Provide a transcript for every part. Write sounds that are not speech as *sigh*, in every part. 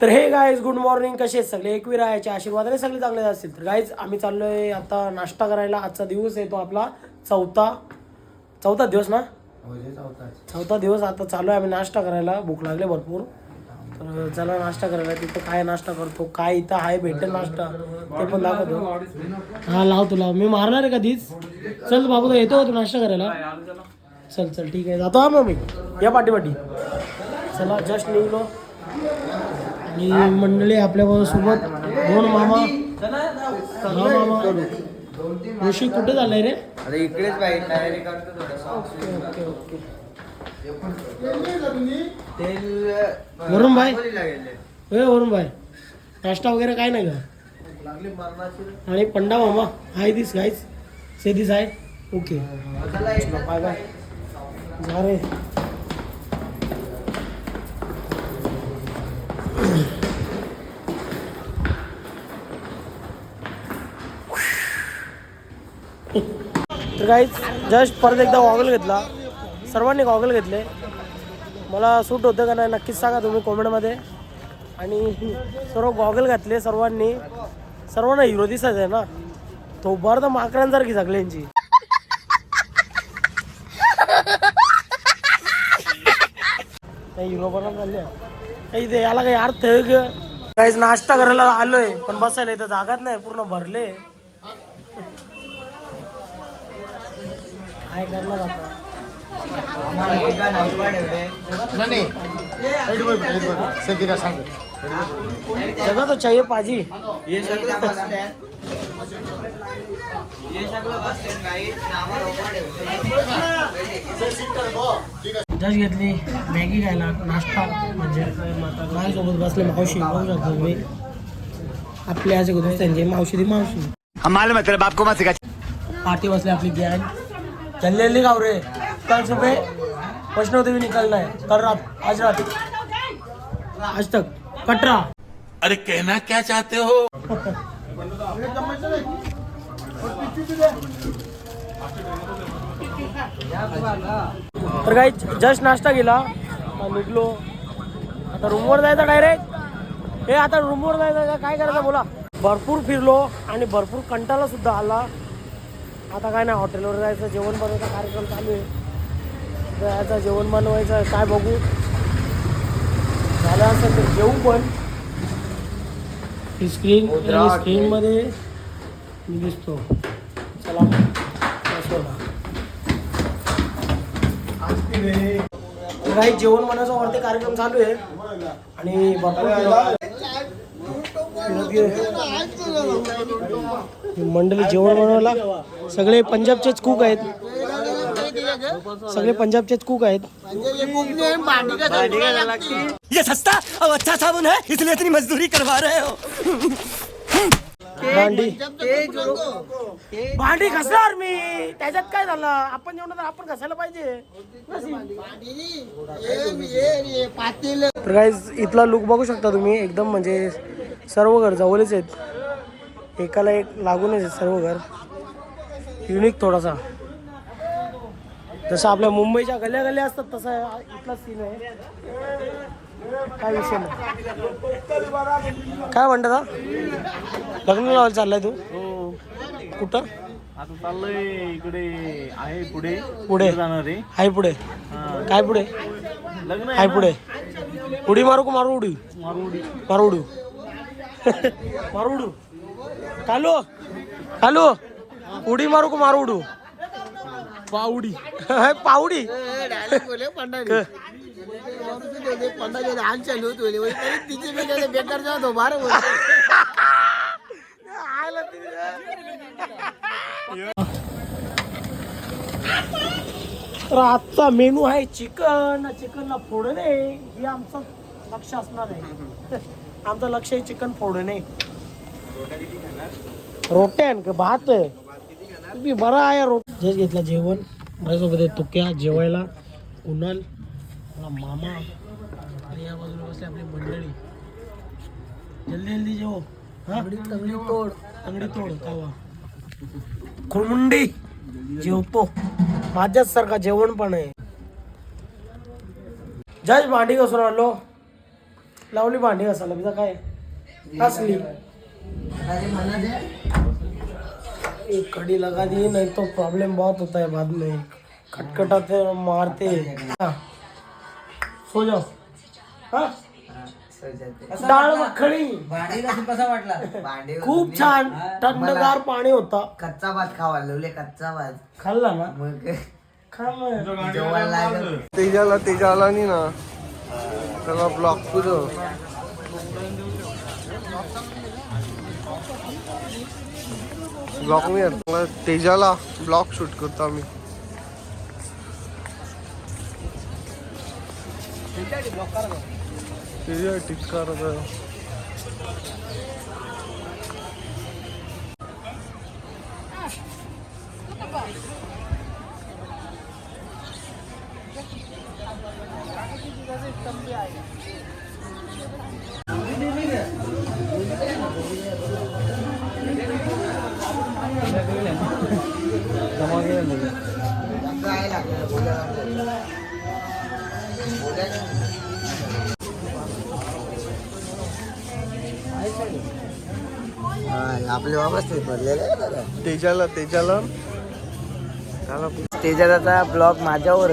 तर हे guys good morning कसे आहेत सगळे? एकवीर राहायचे आशीर्वादाने सगळे चांगले असतील. तर गाईज आम्ही चाललोय आता नाश्ता करायला. आजचा दिवस आहे तो आपला चौथा. चौथा दिवस ना? चौथा. दिवस आता चालू आहे आम्ही नाश्ता करायला. भूक लागले भरपूर. तर चला नाश्ता करायला. तिथं काय नाश्ता करतो? काय इथं आहे भेटेल नाश्ता? ते पण दाखवतो. हा लाव तुला मी मारणार आहे कधीच? चल बाबू येतो तू नाश्ता करायला? चल चल ठीक आहे. जातो हा मग मी या पाठी पाठी चला जस्ट निघलो. आणि मंडळी आपल्यासोबत दोन मामा मामा. ऋषी कुठे झालाय रे? इकडेच. ओके वरुण भाई. होय वरुण भाई. नाश्ता वगैरे काय नाही का? आणि पंडा मामा. हाय दिस गाईज से दिस आहे ओके. बाय बाय जा रे. काहीच जस्ट परत एकदा गॉगल घेतला. सर्वांनी गॉगल घेतले. मला सूट होतं का नाही नक्कीच सांगा तुम्ही कॉमेंटमध्ये आणि सर्व गॉगल घातले सर्वांनी. सर्वांना हिरो दिसायचं आहे ना. तो बरं तर माकडांसारखी सगळ्यांची हिरो बनवून चालले काही ते याला काही अर्थ आहे काहीच नाश्ता करायला आलोय पण बसायला इथं जागाच नाही पूर्ण भरले. काय करणार आता आम्हाला ठिकाण हलवा ठेवले. जगा तो चाहिए पाजी। हे सगळं बस stand. हे। सगळं बस stand काही आम्हाला उभा ठेवले. जस्ट घेतली मॅगी खायला नाश्ता म्हणजे माझ्यासोबत बसले मावशी बघू शकता तुम्ही आपले असे होते त्यांचे मावशी ती मावशी हम मालूम है तेरे बाप को मत सिखा। पार्टी बसले अपनी गैंग जल्दी खाओ रे कल सुबह वैष्णो देवी निकलना है कल रात आज रात. आज तक. कटरा. अरे कहना क्या चाहते हो? तर काही जस्ट नाश्ता केला. निघलो. आता रूमवर जायचं डायरेक्ट हे आता रूमवर जायचं काय करायचं बोला. भरपूर फिरलो आणि भरपूर कंटाळा सुद्धा आला. आता काय नाही हॉटेलवर जायचं जेवण बनवायचा कार्यक्रम चालू आहे. जायचं जेवण बनवायचं काय बघू. झालं असेल तर जेवू पण. ही स्क्रीन स्क्रीनमध्ये मी दिसतो. चला काही जेवण बनायचा वरती कार्यक्रम चालू आहे. आणि मंडळी जेवण बनवायला सगळे पंजाबचेच कुक आहेत. सगळे पंजाबचेच कुक आहेत. ये सस्ता और अच्छा साबुन है इसलिए इतनी मजदूरी करवा रहे हो। भांडी. भांडी घसणार मी. त्याच्यात काय झालं? आपण जेवण तर आपण घसायला पाहिजे. तर गाईज इथला लुक बघू शकता तुम्ही. एकदम म्हणजे सर्व घर जवळच आहेत. एकाला एक लागूनच आहेत सर्व घर. युनिक थोडासा. जसं आपल्या मुंबईच्या गल्या गल्या असतात तसा इथला सीन आहे. काय विषय नाही. काय म्हणतात हा? लग्न लावायला चाललाय तू? कुठं? आता चाललंय इकडे आहे पुढे. पुढे. जाणार आहे. हाय पुढे. काय पुढे? लग्न हाय पुढे. उडी मारू का मारू उडी? मारुडी मारू उडू. मारू उडू. कालू कालू उडी मारू का मारू उडू? पावडी. पावडी. तर आजचा मेनू आहे चिकन. चिकनला फोडणे हे आमचं लक्ष असणार आहे. आमचं लक्ष आहे चिकन फोडणे. रोट्यान का? भात आहे. तुम्ही बरा आहे रोट जेच घेतला जेवण. माझ्यासोबत आहे तुक्या जेवायला. कुणाल मला मामा. आणि या बाजूला बसले आपली मंडळी. जल्दी जल्दी जेव. हा? तंगडी तोड. तंगडी तोड कावा खुळमुंडी जेवतो माझ्याच सारखा जेवण पण आहे. जज भांडी घासून आलो लावली भांडी घासायला. बिजा काय? घासली एक कड़ी लगा दी नहीं तो प्रॉब्लम बहुत होता है बाद में. खटखटाते मारते. हाँ, सो जाओ. हाँ? डाळ मखणी भांडी कशी कसा वाटला? भांडी खूप छान. थंडगार पाणी होता. कच्चा भात खावा लवले कच्चा भात. खाल्ला ना? मग तेजाला तेजाला नाही ना. त्याला ब्लॉक तुझं ब्लॉक नाही तेजाला ब्लॉक शूट करतो आम्ही. तेजा टिक्का काय आपले वापस भरलेले तेजाला तेजाला. तेजाचा ब्लॉग माझ्यावर.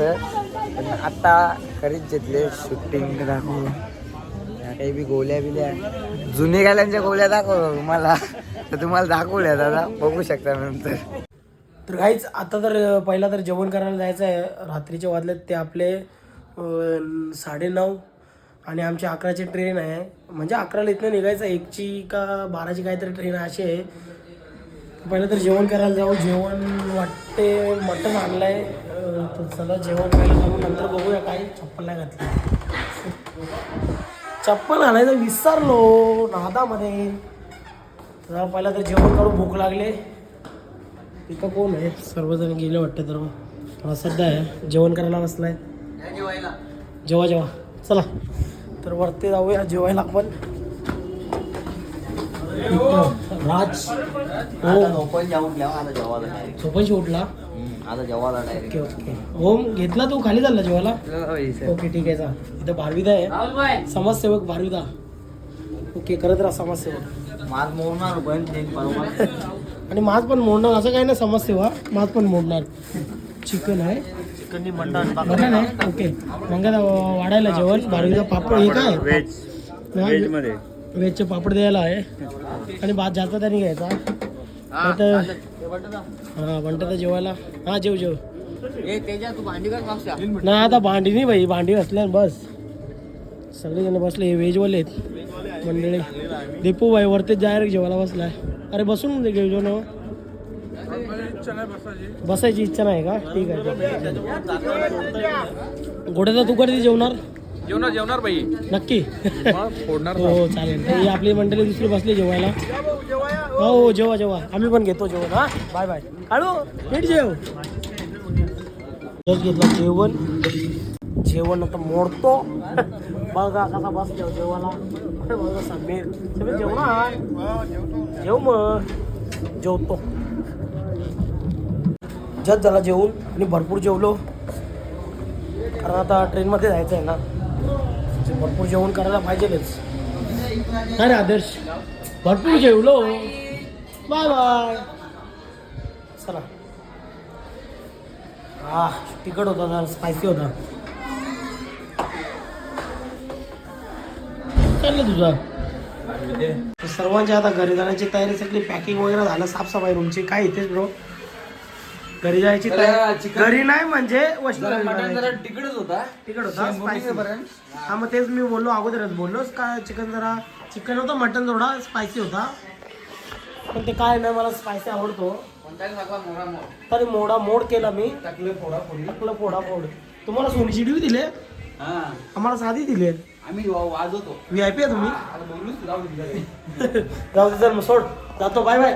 पण आता खरीच घेतले शूटिंग दाखवू या काही बी गोल्या बिल्या. जुने गाल्यांच्या गोल्या दाखव तुम्हाला तर तुम्हाला दाखवल्या दादा. बघू शकता नंतर. तर काहीच आता तर पहिला तर जेवण करायला जायचं आहे. रात्रीचे वाजलेत ते आपले साडेनऊ आणि आमची अकराची ट्रेन आहे. म्हणजे अकराला इथनं निघायचं एकची का बाराची काहीतरी ट्रेन अशी आहे. पहिलं तर जेवण करायला जाऊ. जेवण वाटते मटण आणलं आहे तर चला जेवण करायला जाऊ. नंतर बघूया काय चप्पल नाही घातली. चप्पल घालायचं विसरलो. नादामध्ये. तर पहिला तर जेवण करू भूक लागले. इथं कोण आहे? सर्वजण गेले वाटतं तर मला सध्या आहे. जेवण करायला बसलाय. जेवा जेवा. चला. तर वरती जाऊया जेवायला आपण. राज हो ओपन जाऊन घ्या आता जेवायला झोपण उठला? आता जेवायला डायरेक्ट ओके ओके. ओम घेतला तू? खाली चालला जेवायला? ओके ठीक आहे जा. इथं भारविदा आहे. समाजसेवक भारविदा. ओके करत राहा समाजसेवक. माल मोडणार बरोबर *laughs* आणि मास पण मोडणार असं काही नाही समाजसेवा मास पण मोडणार. चिकन आहे. मटन आहे. ओके. मग वाढायला जेवण. बारवीचा पापड हे काय? व्हेजमध्ये व्हेजचे पापड द्यायला आहे. आणि भात जास्त त्याने घ्यायचा. नाहीतर हा म्हणतात जेवायला. हा जेव जेव. नाही आता भांडी नाही भाई भांडी घासल्या बस. सगळेजण बसले. हे व्हेजवाले आहेत. मंडळी. दीपू भाई वरतीच डायरेक्ट जेवायला बसलाय. अरे बसून दे घेऊ जेवण बसायची इच्छा नाही का? ठीक आहे गोड्याचा तू कधी जेवणार? जेवणार जेवणार बाई. नक्की. फोडणार हो चालेल. ही आपली मंडळी दुसरी बसली जेवायला. हो हो जेवा जेवा. आम्ही पण घेतो जेवण हा. Bye bye. हॅलो नीट जेव. घेतलं जेवण जेवण आता मोडतो. *laughs* बघा कसा बस जेव जेवायला. जेव मग जेवतो जस्ट झाला जेवून. आणि भरपूर जेवलो कारण आता ट्रेनमध्ये जायचं आहे ना. भरपूर जेवण करायला पाहिजेलच. अरे आदर्श? भरपूर जेवलो. Bye bye. चला. हा तिखट होता जरा स्पायसी होता. चाललं तुझा? तर सर्वांची आता घरी जाण्याची तयारी सगळी पॅकिंग वगैरे झालं साफसफाई रूमची. काय इथेच ब्रो घरी जायची तयारी घरी नाही म्हणजे तिकडच होता. तिकड होता? स्पायसी हा मग तेच मी बोललो अगोदरच बोललोच का चिकन जरा चिकन होतं मटन थोडा स्पायसी होता. पण ते काय नाही मला स्पायसी आवडतो. तरी मोडा मोड केला मी. टाकलं फोडा फोडी टाकलं फोडा फोड. तुम्हाला सोनी शिडवी दिले? आम्हाला साधी दिले. आम्ही वाजवतो. व्ही आय पी आहे तुम्ही? *laughs* जाऊ दे चल मग सोड. जातो बाय बाय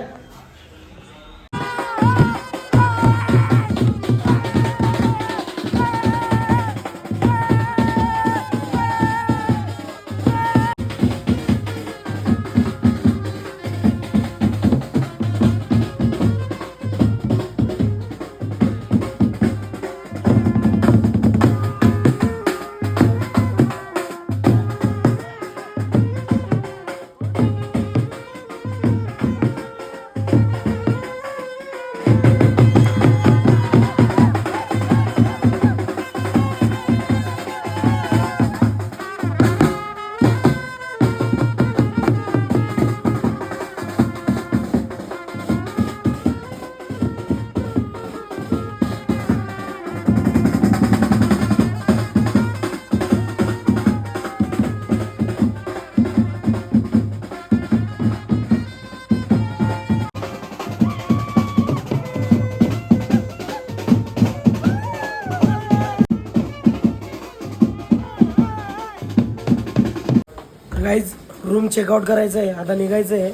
चेकआउट करायचं आहे आता निघायचं आहे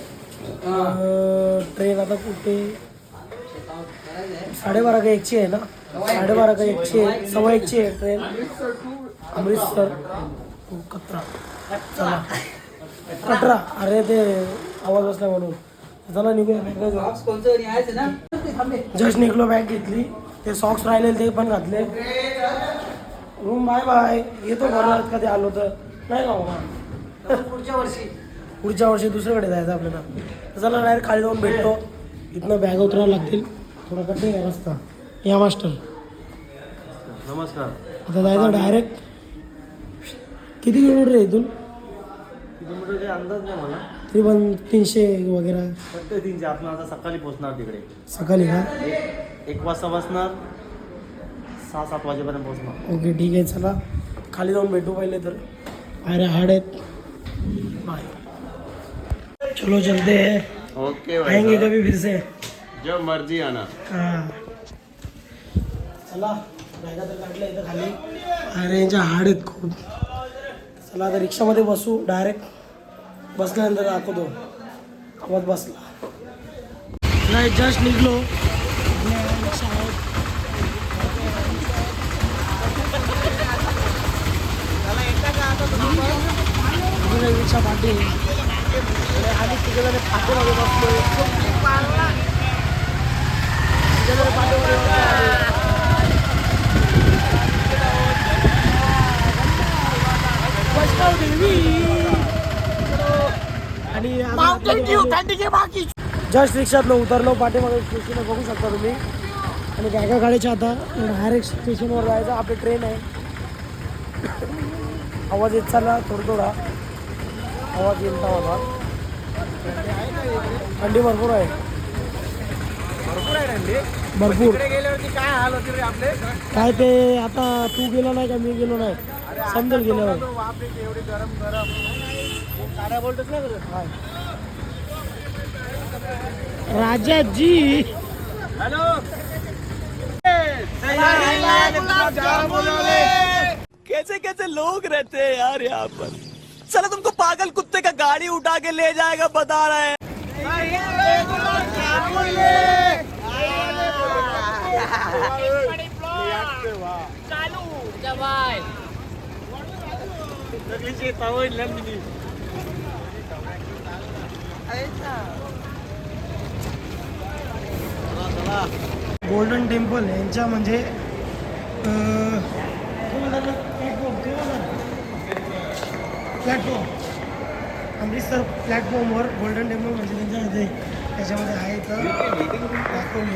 ट्रेन आता कुठे? साडेबारा का एकची आहे ना? साडेबारा का एकची आहे? सव्वा एकची आहे ट्रेन अमृतसर. कटरा चला. कटरा अरे ते आवाज बसला म्हणून. चला निघूया. जस्ट निघलो बॅग घेतली. ते सॉक्स राहिले ते पण घातले. रूम बाय बाय येतो घरात कधी आलो तर. नाही का पुढच्या वर्षी. पुढच्या वर्षी दुसरीकडे जायचं आपल्याला. तर चला डायरेक्ट खाली जाऊन भेटतो. इथनं बॅग उतरावं लागतील. थोडा कठीण आहे रस्ता. या मास्टर. नमस्कार. आता जायचं डायरेक्ट किती किलोमीटर आहे इथून? किलोमीटरचे अंदाज नाही मला. तरी पण तीनशे वगैरे. फक्त तीनशे. आपण आता सकाळी पोहोचणार तिकडे. सकाळी का? एक एक वाजता बसणार. सहा सात वाजेपर्यंत पोहोचणार. ओके ठीक आहे चला. खाली जाऊन भेटू पहिले तर. अरे हाड आहेत. बाय चलो चलते हैं। ओके आएँगे कभी फिर से। जब मर्ज़ी आना। हा। चला इथं खाली। *laughs* अरे यांच्या हाड आहेत खूप चला आता रिक्षामध्ये बसू डायरेक्ट बसल्यानंतर दाखवतो आवाज़ बसला नाही जस्ट निघलो रिक्षा पाठी आम्ही पाठीमागे बसलोय. वैष्णव देवी आणि जस्ट रिक्षातनं उतरलो पाठीमागे स्टेशन बघू शकता तुम्ही. आणि बॅगा काढायच्या आता डायरेक्ट स्टेशनवर जायचं आपली ट्रेन आहे. आवाज येत चालला थोडा थोडा. आवाज येईल माझा थंडी भरपूर आहे. भरपूर काय हाल होते रे आपले? काय ते आता तू गेलो नाही का मी गेलो नाही? समजेल गेल्यावर. बापरे एवढे गरम गरम. गाड्या बोलतच नाही करत राजाजी. कैसे कैसे लोग रहते हैं यार यहाँ पर? चलो तुमको पागल कुत्ते का गाड़ी उठा के ले जाएगा बता रहा है। गोल्डन टेम्पल यांच्या म्हणजे अं, काय म्हणतात ना, प्लॅटफॉर्म काय म्हणतात? प्लॅटफॉर्म. अमृतसर प्लॅटफॉर्मवर गोल्डन टेम्पल म्हणजे त्यांच्या इथे त्याच्यामध्ये आहे तर दाखवली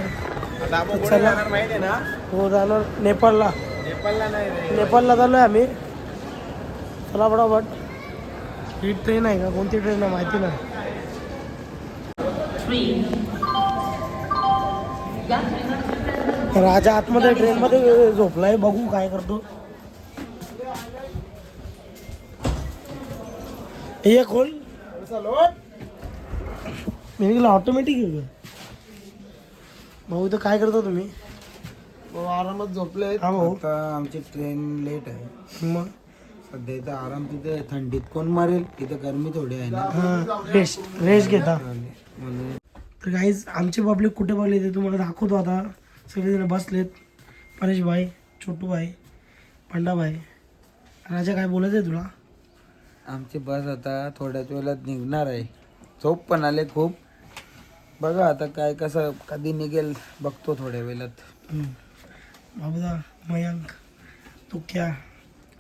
तर चला. माहिती आहे ना? हो जाणार नेपाळला. नेपाळला नाही नेपाळला चाललो आहे आम्ही. चला बरोबर. ही ट्रेन आहे का? कोणती ट्रेन आहे माहिती नाही. राजा आतमध्ये ट्रेनमध्ये झोपलाय. बघू काय करतो. हे खोल. मी ऑटोमॅटिक आहे का भाऊ इथं काय करता तुम्ही? भाऊ आरामात झोपले हा भाऊ. आता आमची ट्रेन लेट आहे. मग? सध्या इथं आराम तिथे थंडीत कोण मारेल? इथं गरमी थोडी आहे ना. हा रेस्ट रेस्ट घेता. म्हणून तर काहीच आमचे पब्लिक कुठे बघले ते तुम्हाला दाखवतो आता. सगळेजण बसलेत. परेश भाई छोटू भाई पंडा भाई राजा काय बोलायचं आहे तुला? आमची बस आता थोड्याच वेळात निघणार आहे. झोप पण आले खूप. बघा आता काय कसं कधी निघेल बघतो थोड्या वेळात. हम्म. मयंक तू क्या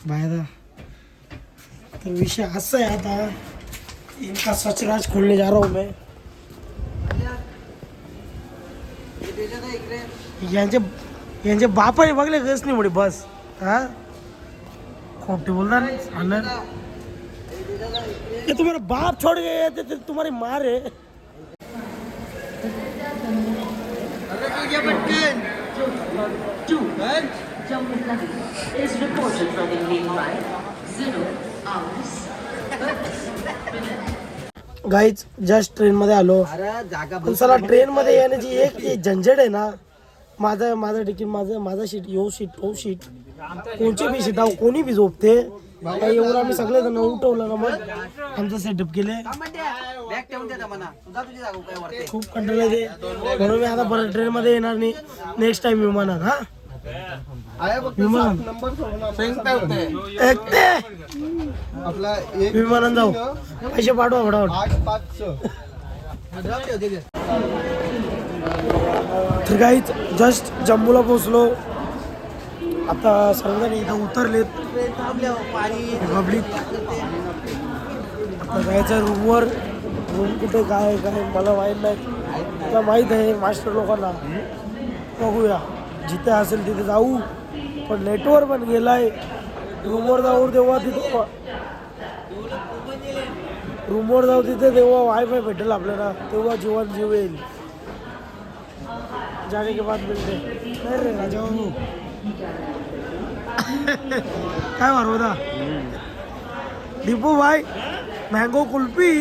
बायदा तर विषय असा आहे आता इनका सचराज खोलने जा रहा हूँ मैं. यांचे यांचे बापाने बघले कस नाही मोठी बस? हा? खोटे बोलणार? अंदर ये तुम्हारा बाप छोड़ गए थे तो तुम्हारी मार है. गाईच जस्ट ट्रेन मध्ये आलो। चला ट्रेन मध्ये येण्याची एक झंझट आहे ना। माझं माझं तिकीट माझं, माझा सीट यो सीट ओ सीट कोणची बी सीट कोणी बी झोपते। काही एवढं आम्ही सगळे जण उठवलं ना मग. आमचं सेटअप केले खूप कंटाळा येते म्हणून मी आता परत ट्रेन मध्ये येणार नाही. नेक्स्ट टाइम विमानात हा? विमान. एकटे. आपला विमानात जाऊ. पैसे पाठवा फटाफट. तर काहीच जस्ट जम्मूला पोहोचलो. आता सर्वजण इथं उतरलेत. पब्लिक आता जायचं रूमवर रूम कुठे काय आहे, काय मला माहीत नाही. तुला माहीत आहे मास्टर लोकांना. बघूया. जिथे असेल तिथे जाऊ. पण नेटवर पण गेलाय. रूमवर जाऊ तेव्हा तिथे रूमवर जाऊ तिथे तेव्हा वायफाय भेटेल आपल्याला. तेव्हा जीवन जीव येईल जाने के बाद मिलते. नहीं रे राजा बाबू काय मारू होता दीपू भाई मँगो कुल्फी.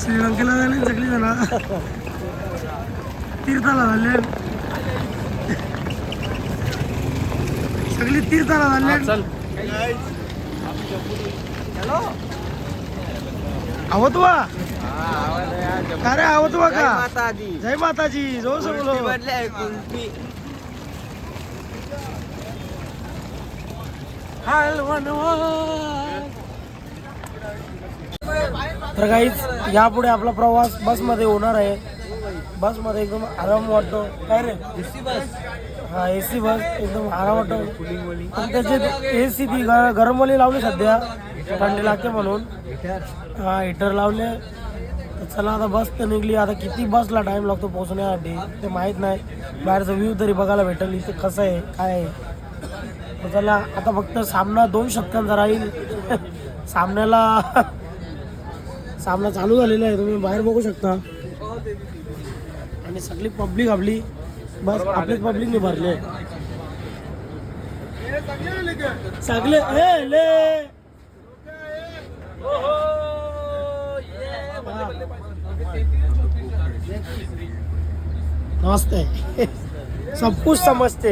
श्रीलंकेला झाले सगळी जण तीर्थाला झाले. सगळी तीर्थाला झाले. आवतवा का रे आवतवा का जय माताजी. जो सगळं तर काहीच यापुढे आपला प्रवास बसमध्ये होणार आहे. बसमध्ये एकदम आराम वाटतो. काय रे? एसी बस हा एसी बस एकदम आराम वाटतो. त्याची एसी ती ग- गरमवाली लावली सध्या. थंडी लागते म्हणून. हा हिटर लावले. चला आता बस तर निघली. आता किती बसला टाईम लागतो पोहोचण्यासाठी ते माहीत नाही. बाहेरचा व्ह्यू तरी बघायला भेटेल. इथे कसं आहे? काय आहे? चला आता फक्त सामना दोन शतकांचा राहील. *laughs* सामन्याला *laughs* सामना चालू झालेला आहे. तुम्ही बाहेर बघू शकता. आणि सगळी पब्लिक आपली. बस आपलीच पब्लिकने भरले सगळे ए, ले! नमस्ते. सब कुछ समझते.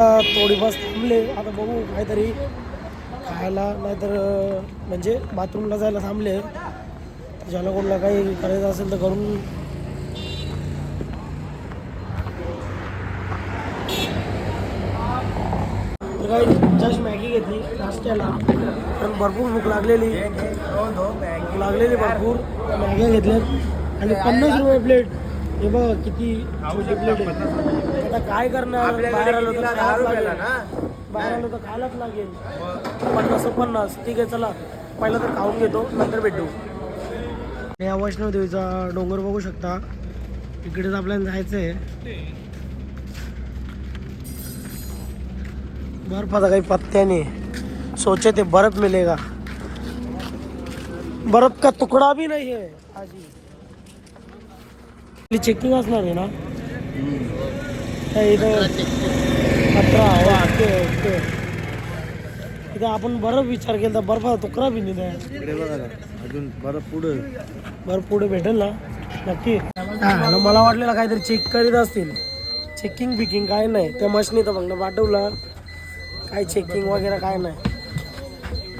थोडी बस थांबले. आता बघू काहीतरी खायला नाहीतर म्हणजे बाथरूमला जायला थांबले. ज्याला कोणाला काही करायचं असेल तर करून तर काही जस्ट मॅगी नाश्त्याला पण भरपूर भूक लागलेली. भूक लागलेली भरपूर. मॅग्या घेतल्यात. आणि पन्नास रुपये प्लेट. हे बघा किती छोटी प्लेट आहे. आता काय करणार? बाहेर आलो तर खायलाच लागेल. बाहेर आलो तर खायलाच लागेल. पन्नास पन्नास. ठीक आहे चला. पहिलं तर खाऊन घेतो नंतर भेटू. या वैष्णव देवीचा डोंगर बघू शकता. इकडेच आपल्याला जायचं आहे बर्फाचा काही पत्त्या नाही. सोचे ते बर्फ मिलेगा। बर्फ का तुकडा भी नाही है। आजी चेकिंग असणार आहे ना? अठरा ओके ओके. इथं आपण बरं विचार केला बर्फाचा तुकडा बी नाही. अजून बरं पुढे. बरं पुढे भेटेल ना? नक्की. हा मला वाटलेलं काहीतरी चेक करीत असतील. चेकिंग बिकिंग काय नाही. त्या मशनी तर फक्त पाठवलं. काय चेकिंग वगैरे काय नाही.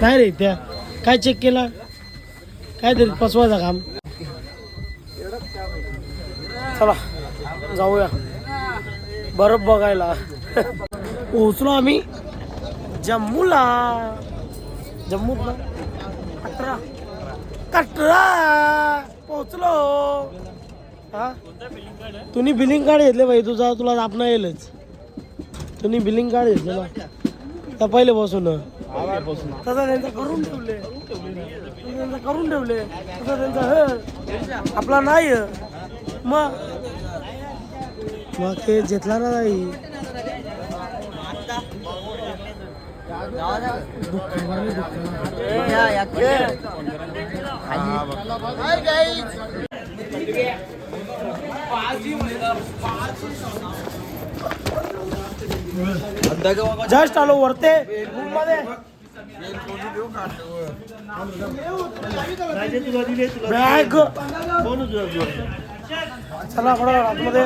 काय रे त्या? काय चेक केला? काय तरी पसवायचा काम. चला जाऊया. बरफ बघायला. पोहोचलो आम्ही. जम्मूला. जम्मू कटरा कटरा पोहोचलो. हा? तुम्ही बिलिंग कार्ड घेतले भाई तुझा तुला आपण येईलच. तुम्ही बिलिंग कार्ड घेतलं ना त्या पहिले बसून. तसं त्यांचं करून ठेवले. तसं त्यांचं करून ठेवले. तसं त्यांचं हे. आपला नाही मग? मग ते घेतला ना नाही दुःख जस्ट आलो वरते. रूममध्ये बॅग. चला बरोबर आतमध्ये.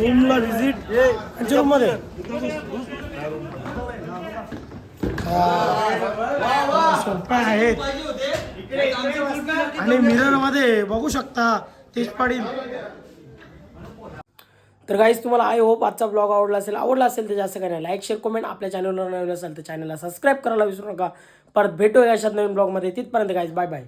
रूमला व्हिजिट त्यांच्या रूममध्ये सोप्या आहेत. आणि मिररमध्ये बघू शकता तेच पाडील तर गाईज तुम्हाला आय होप आजचा ब्लॉग आवडला असेल आवडला असेल तर जास्त काय नाही लाईक शेअर कमेंट आपल्या चॅनलवर नवीन असेल तर चॅनलला सबस्क्राईब करायला विसरू नका. परत भेटूया अशात नवीन ब्लॉगमध्ये तिथपर्यंत गाईज बाय बाय